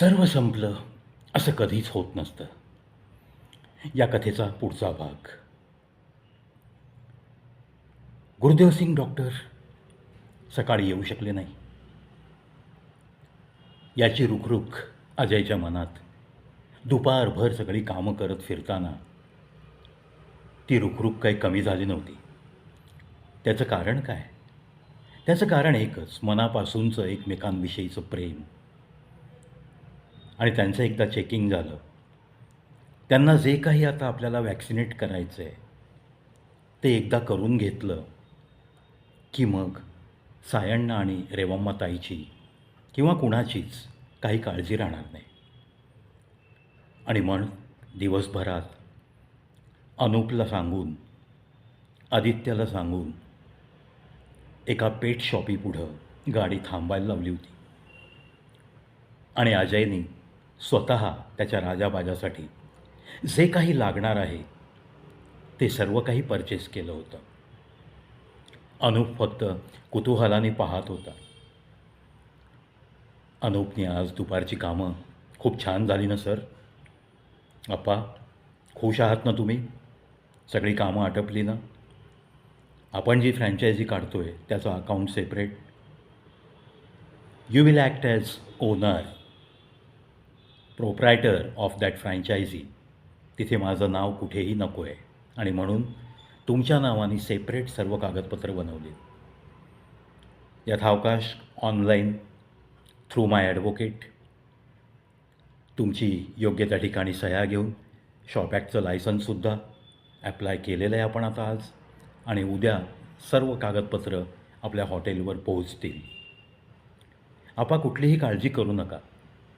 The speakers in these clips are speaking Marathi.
सर्व संपलं असं कधीच होत नसतं. या कथेचा पुढचा भाग. गुरुदेव सिंग डॉक्टर सकाळी येऊ शकले नाही. याची रुखरुख अजयच्या मनात दुपारभर सगळी कामं करत फिरताना ती रुखरुख काही कमी झाली नव्हती. त्याचं कारण काय? त्याचं कारण एकच मनापासूनचं एकमेकांविषयीचं प्रेम. आणि त्यांचं एकदा चेकिंग झालं. त्यांना जे काही आता आपल्याला वॅक्सिनेट करायचं आहे ते एकदा करून घेतलं की मग सायण्णा आणि रेवम्मा ताईची किंवा कुणाचीच काही काळजी राहणार नाही. आणि मग दिवसभरात अनुपला सांगून आदित्याला सांगून एका पेट शॉपीपुढं गाडी थांबायला लावली होती. आणि अजयनी स्वतः त्याच्या राजाबाजासाठी जे काही लागणार आहे ते सर्व काही परचेस केलं होतं. अनूप फक्त कुतूहलाने पाहत होता. अनूपने आज दुपारची कामं खूप छान झाली ना सर? अप्पा खुश आहात ना तुम्ही? सगळी कामं आटपली ना? आपण जी फ्रँचायझी काढतो आहे त्याचं account separate you will act as owner proprietor of that franchise तिथे माझं नाव कुठेही नको आहे. आणि म्हणून तुमच्या नावाने सेपरेट सर्व कागदपत्र बनवली. यथावकाश ऑनलाईन थ्रू माय ॲडव्होकेट तुमची योग्य त्या ठिकाणी सह्या घेऊन शॉप ॲक्टचं लायसन्ससुद्धा ॲप्लाय केलेलं आहे आपण आता आज. आणि उद्या सर्व कागदपत्र आपल्या हॉटेलवर पोहोचतील. आपा कुठलीही काळजी करू नका.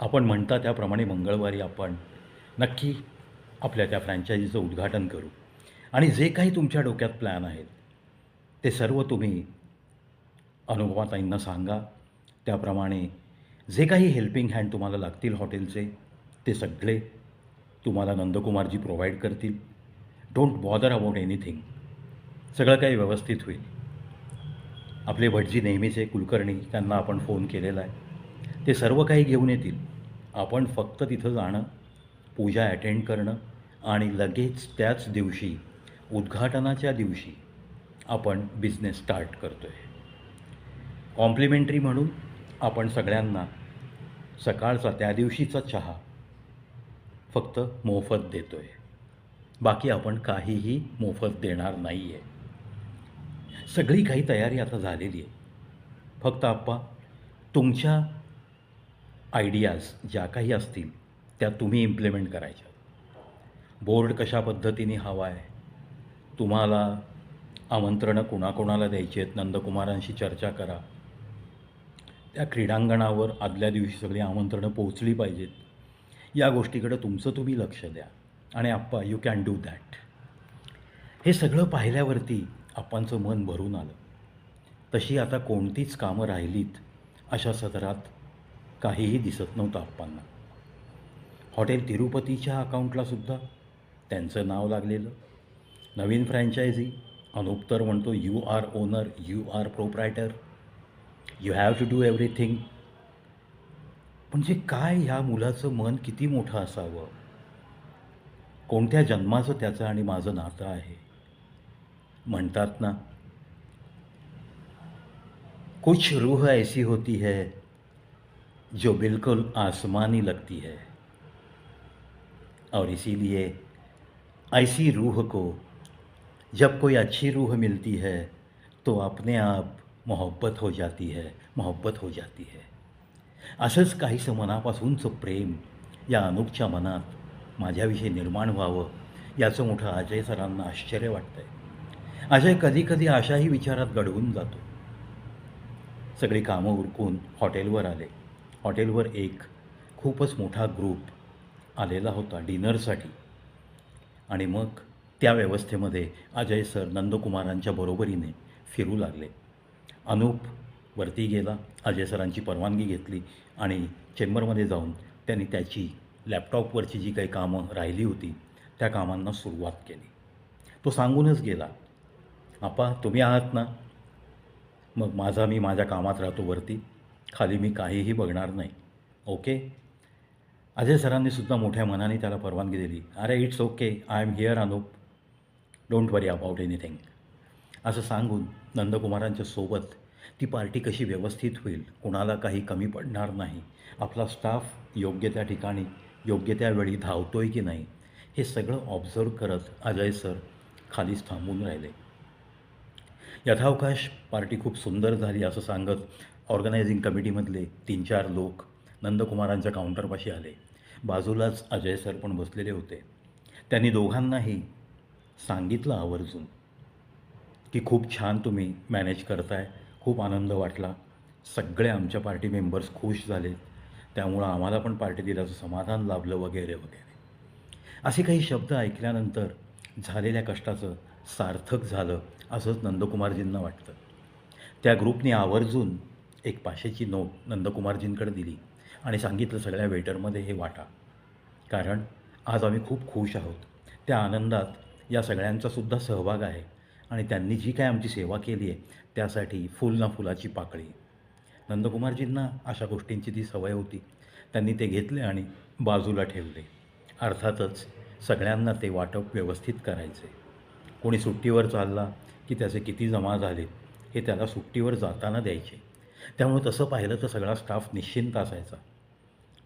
आपण म्हणता त्याप्रमाणे मंगळवारी आपण नक्की आपल्या त्या फ्रँचायझीचं उद्घाटन करू. आणि जे काही तुमच्या डोक्यात प्लॅन आहेत ते सर्व तुम्ही अनुभवाताईंना सांगा. त्याप्रमाणे जे काही हेल्पिंग हँड तुम्हाला लागतील हॉटेलचे ते सगळे तुम्हाला नंदकुमारजी प्रोव्हाइड करतील. डोंट बॉदर अबाउट एनिथिंग सगळं काही व्यवस्थित होईल. आपले भटजी नेहमीचे कुलकर्णी त्यांना आपण फोन केलेला आहे. ते सर्व काही घेऊन येतील. आपण फक्त तिथं जाणं पूजा अटेंड करणं आणि लगेच त्याच दिवशी उद्घाटनाच्या दिवशी आपण बिझनेस स्टार्ट करतो आहे कॉम्प्लिमेंटरी म्हणून आपण सगळ्यांना सकाळचा त्या दिवशीचा चहा फक्त मोफत देतो आहे बाकी आपण काहीही मोफत देणार नाही आहे सगळी काही तयारी आता झालेली आहे. फक्त आप्पा तुमच्या आयडियाज ज्या काही असतील त्या तुम्ही इम्प्लिमेंट करायच्या. बोर्ड कशा पद्धतीने हवा आहे? तुम्हाला आमंत्रणं कुणाकोणाला द्यायची आहेत? नंदकुमारांशी चर्चा करा. त्या क्रीडांगणावर आदल्या दिवशी सगळी आमंत्रणं पोहोचली पाहिजेत. या गोष्टीकडं तुमचं तुम्ही लक्ष द्या. आणि आप्पा यू कॅन डू दॅट हे सगळं पाहिल्यावरती आप्पांचं मन भरून आलं. तशी आता कोणतीच कामं राहिलीत अशा सदरात काहीही दिसत नव्हतं आप्पांना. हॉटेल तिरुपतीच्या अकाउंटलासुद्धा त्यांचं नाव लागलेलं. नवीन फ्रँचायझी अनुप तर म्हणतो you are owner you are proprietor you have to do everything म्हणजे काय ह्या मुलाचं मन किती मोठं असावं? कोणत्या जन्माचं त्याचं आणि माझं नातं आहे? म्हणतात ना कुछ रूह ऐसी होती है जो बिल्कुल आसमानी लगती है। और इसीलिए ऐसी रूह को जब कोई अच्छी रूह मिलती है तो अपने आप मोहब्बत हो जाती है मोहब्बत हो जाती है। असंच काहीसं मनापासूनचं प्रेम या अनुपच्या मनात माझ्याविषयी निर्माण व्हावं याचं मोठं अजय सरांना आश्चर्य वाटतं आहे अजय कधीकधी अशाही विचारात घडवून जातो. सगळी कामं उरकून हॉटेलवर आले. हॉटेलवर एक खूपच मोठा ग्रुप आलेला होता डिनरसाठी. आणि मग त्या व्यवस्थेमध्ये अजय सर नंदकुमारांच्या बरोबरीने फिरू लागले. अनूप वरती गेला अजय सरांची परवानगी घेतली आणि चेंबरमध्ये जाऊन त्यांनी त्याची लॅपटॉपवरची जी काही कामं राहिली होती त्या कामांना सुरुवात केली. तो सांगूनच गेला आपा तुम्ही आहात ना? मग माझा मी माझ्या कामात राहतो वरती. खाली मी काहीही बघणार नाही. ओके? अजय सरांनी सुद्धा मोठ्या मनाने त्याला परवानगी दिली. अरे it's okay I am here Anup don't worry about anything असं सांगून नंदकुमारांच्या सोबत ती पार्टी कशी व्यवस्थित होईल कुणाला काही कमी पडणार नाही आपला स्टाफ योग्य त्या ठिकाणी योग्य त्या वेळी धावतोय की नाही हे सगळं ऑब्झर्व करत अजय सर खालीच थांबून राहिले. यथावकाश पार्टी खूप सुंदर झाली असं सांगत ऑर्गनायझिंग कमिटीमधले तीन चार लोक नंदकुमारांच्या काउंटरपाशी आले. बाजूलाच अजय सर पण बसलेले होते. त्यांनी दोघांनाही सांगितलं आवर्जून की खूप छान तुम्ही मॅनेज करताय खूप आनंद वाटला. सगळे आमच्या पार्टी मेंबर्स खुश झाले. त्यामुळं आम्हाला पण पार्टी दिल्याचं समाधान लाभलं वगैरे वगैरे. असे काही शब्द ऐकल्यानंतर झालेल्या कष्टाचं सार्थक झालं. असंच नंदकुमारजींना वाटतं. त्या ग्रुपने आवर्जून एक पाचशेची नोट नंदकुमारजींकडे दिली आणि सांगितलं सगळ्या वेटरमध्ये हे वाटा. कारण आज आम्ही खूप खुश आहोत. त्या आनंदात या सगळ्यांचासुद्धा सहभाग आहे आणि त्यांनी जी काय आमची सेवा केली आहे त्यासाठी फुल ना फुलाची पाकळी. नंदकुमारजींना अशा गोष्टींची ती सवय होती. त्यांनी ते घेतले आणि बाजूला ठेवले. अर्थातच सगळ्यांना ते वाटप व्यवस्थित करायचे. कोणी सुट्टीवर चालला की त्याचे किती जमा झाले हे त्याला सुट्टीवर जाताना द्यायचे. त्यामुळे तसं पाहिलं तर सगळा स्टाफ निश्चिंत असायचा.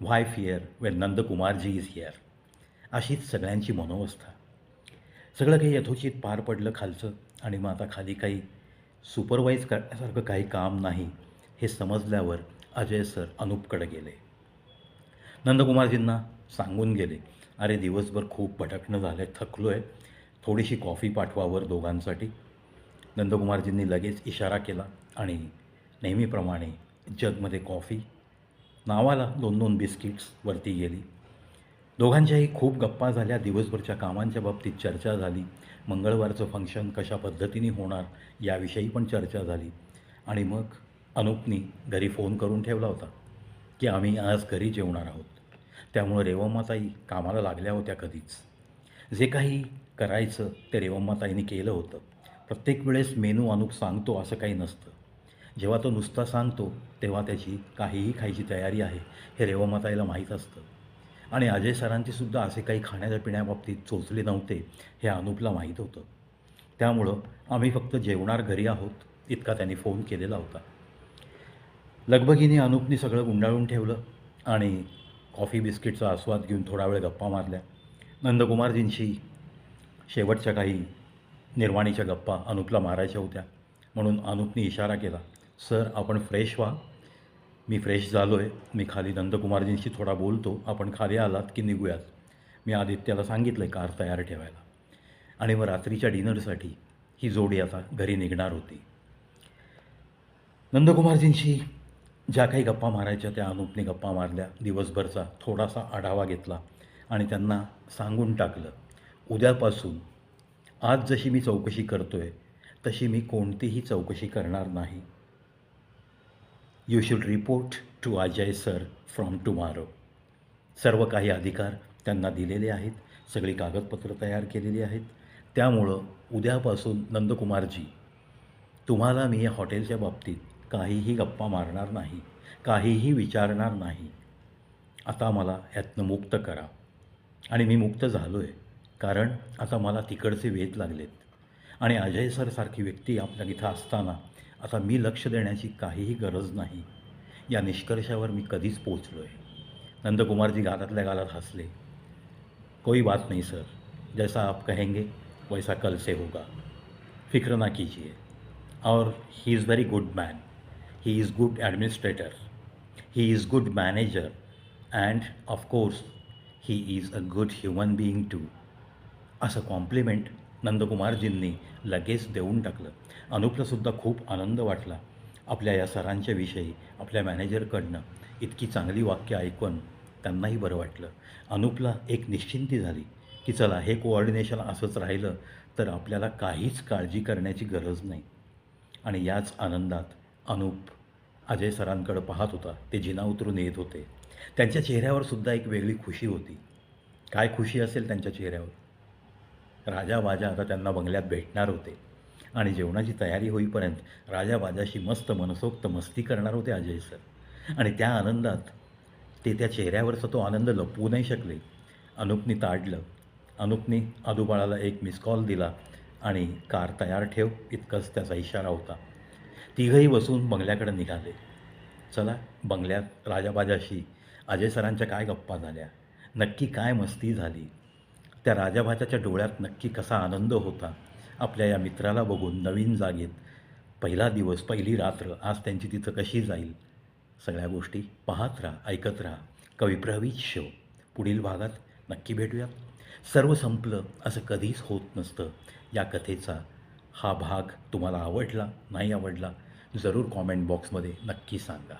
Why fear when Nandkumarji is here अशीच सगळ्यांची मनोवस्था. सगळं काही यथोचित पार पडलं खालचं आणि मग आता खाली काही सुपरवाईज करण्यासारखं काही काम नाही हे समजल्यावर अजय सर अनुपकडे गेले. नंदकुमारजींना सांगून गेले अरे दिवसभर खूप भटकणं झालं आहे थकलो आहे थोडीशी कॉफी पाठवावर दोघांसाठी. नंदकुमारजींनी लगेच इशारा केला आणि नेहमीप्रमाणे जगमध्ये कॉफी नावाला दोन दोन बिस्किट्स वरती गेली. दोघांच्याही खूप गप्पा झाल्या. दिवसभरच्या कामांच्या बाबतीत चर्चा झाली. मंगळवारचं फंक्शन कशा पद्धतीने होणार याविषयी पण चर्चा झाली. आणि मग अनुपनी घरी फोन करून ठेवला होता की आम्ही आज घरी जेवणार आहोत. त्यामुळं रेवम्माताई कामाला लागल्या होत्या कधीच. जे काही करायचं ते रेवम्माताईंनी केलं होतं. प्रत्येक वेळेस मेनू अनुक सांगतो असं काही नसतं. जेव्हा तो नुसता सांगतो तेव्हा त्याची काहीही खायची तयारी आहे हे रेवमाताईला माहीत असतं. आणि अजय सरांची सुद्धा असे काही खाण्याच्या पिण्याबाबतीत चोचले नव्हते हे अनुपला माहीत होतं. त्यामुळं आम्ही फक्त जेवणार घरी आहोत इतका त्यांनी फोन केलेला होता. लगबगीने अनुपनी सगळं गुंडाळून ठेवलं आणि कॉफी बिस्किटचा आस्वाद घेऊन थोडा वेळ गप्पा मारल्या. नंदकुमारजींशी शेवटच्या काही निर्वाणीच्या गप्पा अनुपला मारायच्या होत्या. म्हणून अनुपनी इशारा केला सर आपण फ्रेश व्हा. मी फ्रेश झालो आहे मी खाली नंदकुमारजींशी थोडा बोलतो. आपण खाली आलात की निघूयात? मी आदित्याला सांगितलं आहे कार तयार ठेवायला. आणि मग रात्रीच्या डिनरसाठी ही जोडी आता घरी निघणार होती. नंदकुमारजींशी ज्या काही गप्पा मारायच्या त्या अनुपने गप्पा मारल्या. दिवसभरचा थोडासा आढावा घेतला आणि त्यांना सांगून टाकलं. उद्यापासून आज जशी मी चौकशी करतो आहे तशी मी कोणतीही चौकशी करणार नाही. You should report to Ajay sir from tomorrow सर्व काही अधिकार त्यांना दिलेले आहेत सगळी कागदपत्रं तयार केलेली आहेत. त्यामुळं उद्यापासून नंदकुमारजी तुम्हाला मी या हॉटेलच्या बाबतीत काहीही गप्पा मारणार नाही काहीही विचारणार नाही. आता मला यातनं मुक्त करा. आणि मी मुक्त झालो आहे कारण आता मला तिकडचे वेध लागलेत. आणि अजय सरसारखी व्यक्ती आपल्या इथं असताना आता मी लक्ष देण्याची काहीही गरज नाही. या निष्कर्षावर मी कधीच पोचलो आहे नंदकुमारजी गालातल्या गालात हसले. कोई बात नाही सर. जैसा आप कहेंगे वैसा कल से होगा. फिक्र ना कीजिए. और he is very good man he is good administrator he is good manager and of course he is a good human being too असं कॉम्प्लिमेंट नंदकुमारजींनी लगेच देऊन टाकलं. अनुपलासुद्धा खूप आनंद वाटला. आपल्या या सरांच्या विषयी आपल्या मॅनेजरकडनं इतकी चांगली वाक्य ऐकून त्यांनाही बरं वाटलं. अनुपला एक निश्चिंती झाली की चला हे कोऑर्डिनेशन असंच राहिलं तर आपल्याला काहीच काळजी करण्याची गरज नाही. आणि याच आनंदात अनुप अजय सरांकडं पाहत होता. ते जिना उतरून येत होते. त्यांच्या चेहऱ्यावर सुद्धा एक वेगळी खुशी होती. काय खुशी असेल त्यांच्या चेहऱ्यावर? राजा बाजा आता त्यांना बंगल्यात भेटणार होते. आणि जेवणाची तयारी होईपर्यंत राजा बाजाशी मस्त मनसोक्त मस्ती करणार होते अजय सर. आणि त्या आनंदात ते त्या चेहऱ्यावरचा तो आनंद लपवू नाही शकले. अनुपनी ताडलं. अनुपनी आदुबाळाला एक मिस कॉल दिला आणि कार तयार ठेव इतकंच त्याचा इशारा होता. तिघही बसून बंगल्याकडे निघाले. चला बंगल्यात राजाबाजाशी अजय सरांच्या काय गप्पा झाल्या? नक्की काय मस्ती झाली? त्या राजाभाच्याच्या डोळ्यात नक्की कसा आनंद होता आपल्या या मित्राला बघून नवीन जागेत पहिला दिवस पहिली रात्र आज त्यांची तिथं कशी जाईल? सगळ्या गोष्टी पाहत राहा ऐकत राहा. कविप्रवीत शो. पुढील भागात नक्की भेटूयात. सर्व संपलं असं कधीच होत नसतं. या कथेचा हा भाग तुम्हाला आवडला नाही आवडला जरूर कॉमेंट बॉक्समध्ये नक्की सांगा.